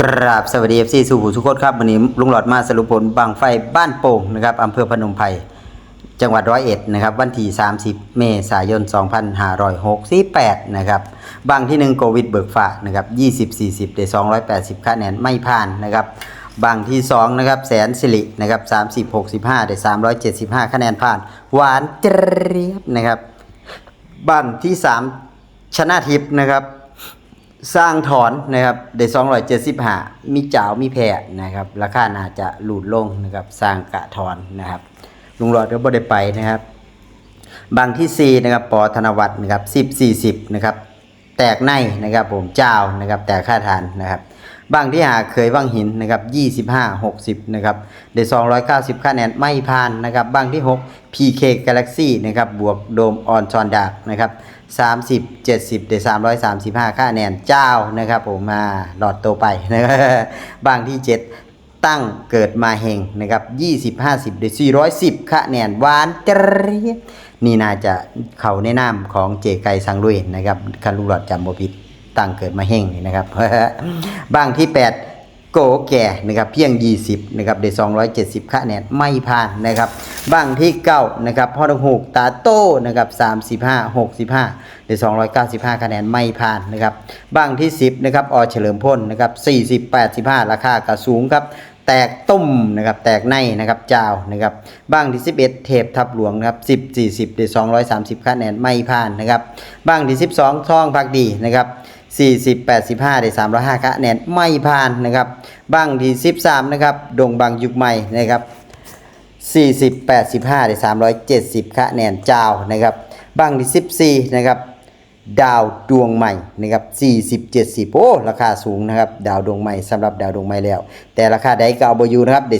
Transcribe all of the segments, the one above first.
กราบสวัสดีเอฟซีสู่หูทุกคนครับวันนี้ลุงหลอดมาสรุปผลบางไฟบ้านโป่งนะครับอำเภอพนมไพรจังหวัดร้อยเอ็ดนะครับวันที่ 30 เมษายน 2568 นะครับบางที่หนึ่งโควิดเบิกฝานะครับ20 40 ได้ 280 คะแนนไม่ผ่านนะครับบางที่ 2 นะครับแสนสิรินะครับ30 65 ได้ 375 คะแนนผ่าน หวานเจี๊ยบนะครับบางที่ 3 ชนะทิพย์นะครับ สร้างถอนนะครับได้275มีเจ้ามีแพะนะครับ ราคาน่าจะหลุดลงนะครับสร้างกะถอนนะครับ ลุงหลอดก็บ่ได้ไปนะครับ บางที่4นะครับปอธนวัฒน์นะครับ10 40นะครับ แตกในนะครับผมเจ้านะครับ แตกค่าทานนะครับ บางที่หาเคยว่างหินนะครับ 25 60 นะครับได้290 คะแนนไม่ผ่านนะครับบางที่ 6 PK Galaxy นะครับบวกโดมออนชอนดากนะครับ30 70ได้335 คะแนนเจ้านะครับผมมาหลอดโตไปนะครับบางที่ 7 ตั้งเกิดมาเฮงนะครับ20 50ได้410 คะแนนหวานเจรีนี่น่าจะเขาในนามของเจไกสังลุยนะครับคันลูกหลอดจำบ่ผิด ตั้งเกิดมาเฮงนี่นะครับบางที่ 8 โกแก่นะครับเพียง 20นะครับได้270คะแนนไม่ผ่านนะครับบางที่9นะครับพ่อดงหูกตาโต้นะครับ35 65ได้295คะแนนไม่ผ่านนะครับบางที่ 10นะครับอเฉลิมพลนะครับ40 85 ราคากระสูงครับแตกต้มนะครับแตกในนะครับเจ้านะครับบ้างที่ 11 เทพทับหลวงนะครับ10 40ได้230คะแนนไม่ผ่านนะครับบ้างที่ 12ท่องพักดีนะครับ 40 85 ได้ 305คะแนนไม่ผ่านนะครับบางที่ 13 นะครับ ดงบางยุคใหม่นะครับ 40 85 ได้ 370คะแนนเจ้านะครับบางที่ 14 นะครับ ดาวดวงใหม่นะครับ40 70โอ้ราคาสูงนะครับ ดาวดวงใหม่สำหรับดาวดวงใหม่แล้ว แต่ราคาไดเก่าบอยู่นะครับได้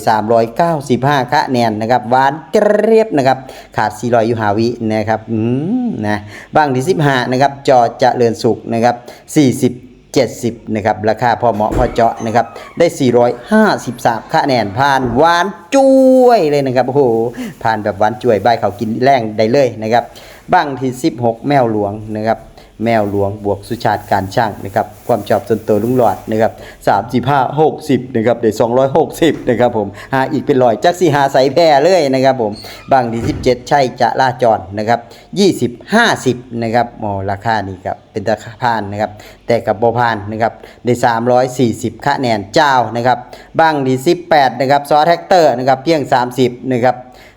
395คะแนนนะครับหวานเกรียบนะครับ ขาด400อยู่หาวินะครับอืมนะบ้างที่15นะครับจอจะเจริญสุขนะครับ40 70นะครับราคาพอเหมาะพอเจาะนะครับได้ 453คะแนนผ่านหวานจุ้ยเลยนะครับโอ้โหผ่านแบบหวานจุ้ยใบเขากินแรงได้เลยนะครับบ้างที่ 16 แมวหลวงนะครับ แมวหลวงบวกสุชาติการช่างนะครับความชอบส่วนตัวลุงหลอดนะครับ35 60นะครับได้260นะครับผมหาอีกเป็นร้อยจักสิหาใสแพร่เลยนะครับผมบางที่17ใช่จะล่าจรนะครับ20 50นะครับโอ้ราคานี่ครับเป็นตะพานนะครับแต่กับโบพานนะครับได้340คะแนนเจ้านะครับบางดี18นะครับซอแท็กเตอร์นะครับเพียง30นะครับ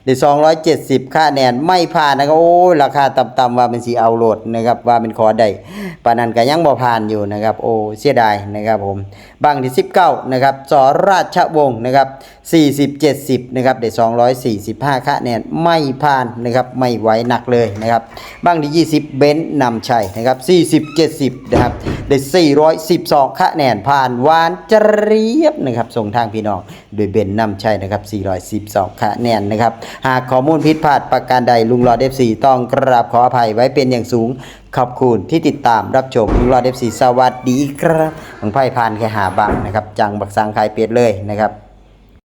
ได้270ค่าแนนไม่ผ่านนะครับโอ้ยราคาต่ำๆว่าเป็นสีเอาโหลดนะครับว่าเป็นคอได้ปานนั้นก็ยังบ่ผ่านอยู่นะครับโอ้เสียดายนะครับผมบ้างที่ 19นะครับสราชวงศ์นะครับ 40 70นะครับได้245คะแนนไม่ผ่านนะครับไม่ไหวหนักเลยนะครับบ้างที่20 เบนซ์นำชัยนะครับ40 70นะครับได้412คะแนนผ่านหวานเจรียบนะครับส่งทางพี่น้องโดยเบนซ์นำชัยนะครับ412คะแนนนะครับหากข้อมูลผิดพลาดประการใดลุงรอเดฟซีต้องกราบขออภัยไว้เป็นอย่างสูงขอบคุณที่ติดตามรับชมลุงรอเดฟซีสวัสดีครับบางไพ่ผ่านแค่หาบังนะครับจังบักสังขายเป็ดเลยนะครับ